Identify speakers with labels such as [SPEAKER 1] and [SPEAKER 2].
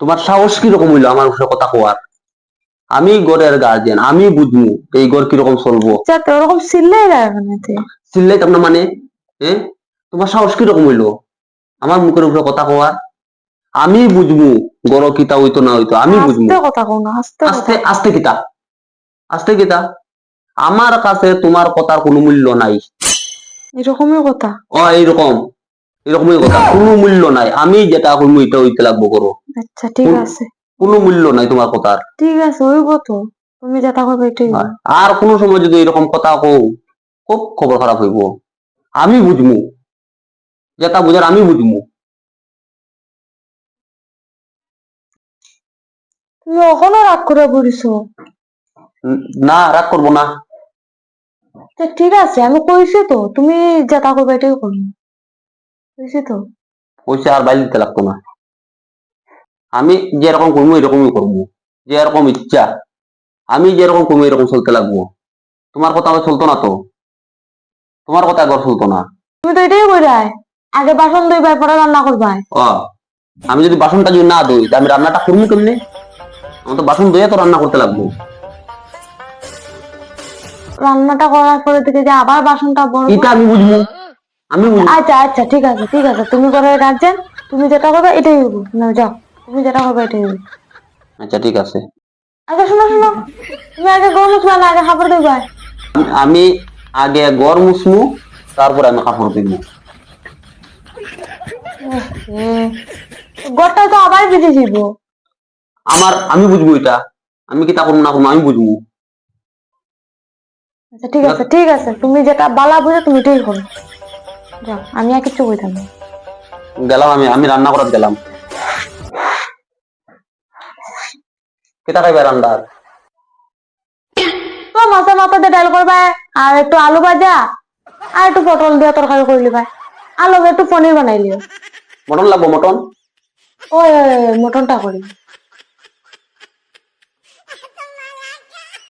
[SPEAKER 1] তোমার সাহস কীরকম হইল আমার উপরে কথা কোয়ার আমি গড়ের গার্জিয়ান আমি বুঝব এই গড় কীরকম চলবো?
[SPEAKER 2] যাতে ওরকম সিললেই লাগবে না
[SPEAKER 1] না মানে? হ্যাঁ তোমার সাহস কীরকম হইল? আমার মুখের উপরে কথা কোয়ার আমি বুঝব গড় কিতা হইতো না হইতো আমি
[SPEAKER 2] কথা কও না আস্তে
[SPEAKER 1] আস্তে আস্তে কিতা? আস্তে কিতা? আমার কাছে তোমার কথার কোনো মূল্য নাই।
[SPEAKER 2] এরকমই কথা?
[SPEAKER 1] ও এইরকম। এরকমই কথা। কোনো মূল্য নাই। আমি যেটা করব এটা হইতে লাগবো করো।
[SPEAKER 2] আচ্ছা ঠিক আছে।
[SPEAKER 1] কোনো মূল্য নাই তোমার কথার।
[SPEAKER 2] ঠিক আছে হইব তো। তুমি যেটা করবে এটাই
[SPEAKER 1] আর কোনো সময় যদি এরকম কথা কও খুব খবর খারাপ হইব। আমি বুঝমু। যেটা বুঝার আমি বুঝমু।
[SPEAKER 2] তুমি এখনও রাগ করে পড়িছো
[SPEAKER 1] না রাগ করব না।
[SPEAKER 2] ঠিক আছে আমি কইছি তো। তুমি যেটা করবে এটাই করব কইছি তো?
[SPEAKER 1] পয়সা আর বাইরে দিতে লাগতো না। আমি যেরকম করব এরকমই করব। যে এরকম ইচ্ছা। আমি যেরকম করব এরকম চলতে লাগবো। তোমার কথা আমার চলতো না তো? তোমার কথা একবার চলতো না?
[SPEAKER 2] তুমি তো এটাই কইরাই আগে বাসন ধুইবাই পরে রান্না করবাই
[SPEAKER 1] ও। আমি যদি বাসনটা যদি না ধুই আমি রান্নাটা করব কেমনে? আমার তো বাসন ধুয়ে তো রান্না করতে লাগবো।
[SPEAKER 2] রান্নাটা করার পরে থেকে যে আবার বাসনটা বড়
[SPEAKER 1] এটা আমি বুঝব। আমি
[SPEAKER 2] আচ্ছা আচ্ছা ঠিক আছে ঠিক আছে। তুমি করে গার্জেন তুমি যেটা করবে এটাই হইব। না যাও। তুমি যেটা করবে এটাই হইব।
[SPEAKER 1] আচ্ছা ঠিক আছে।
[SPEAKER 2] আচ্ছা শোনো শোনো। তুমি আগে গরম মশলা না আগে খাবার দিবা।
[SPEAKER 1] আমি- আমি আগে গড় মুসমু তারপরে আমি কাপড় দিব
[SPEAKER 2] গড়টা তো আবার ভিজে দিব
[SPEAKER 1] আমার আমি বুঝব এটা। আমি কি তা করব না করব আমি বুঝব।
[SPEAKER 2] আচ্ছা ঠিক আছে ঠিক আছে। তুমি যেটা বালা বুঝে তুমি এটাই করো। যাও আমি আর কিছু কইতাম না।
[SPEAKER 1] গেলাম আমি আমি রান্না করার গেলাম। কেটা খাইবে রান্নার?
[SPEAKER 2] তো মাথা মাথা দিয়ে ডাল করবা আর একটু আলু ভাজা আর একটু পটল দিয়ে তরকারি করে লিবা আলু একটু পনির বানাই লিও
[SPEAKER 1] মটন লাগবো মটন?
[SPEAKER 2] ওই ওই, মটনটা করি।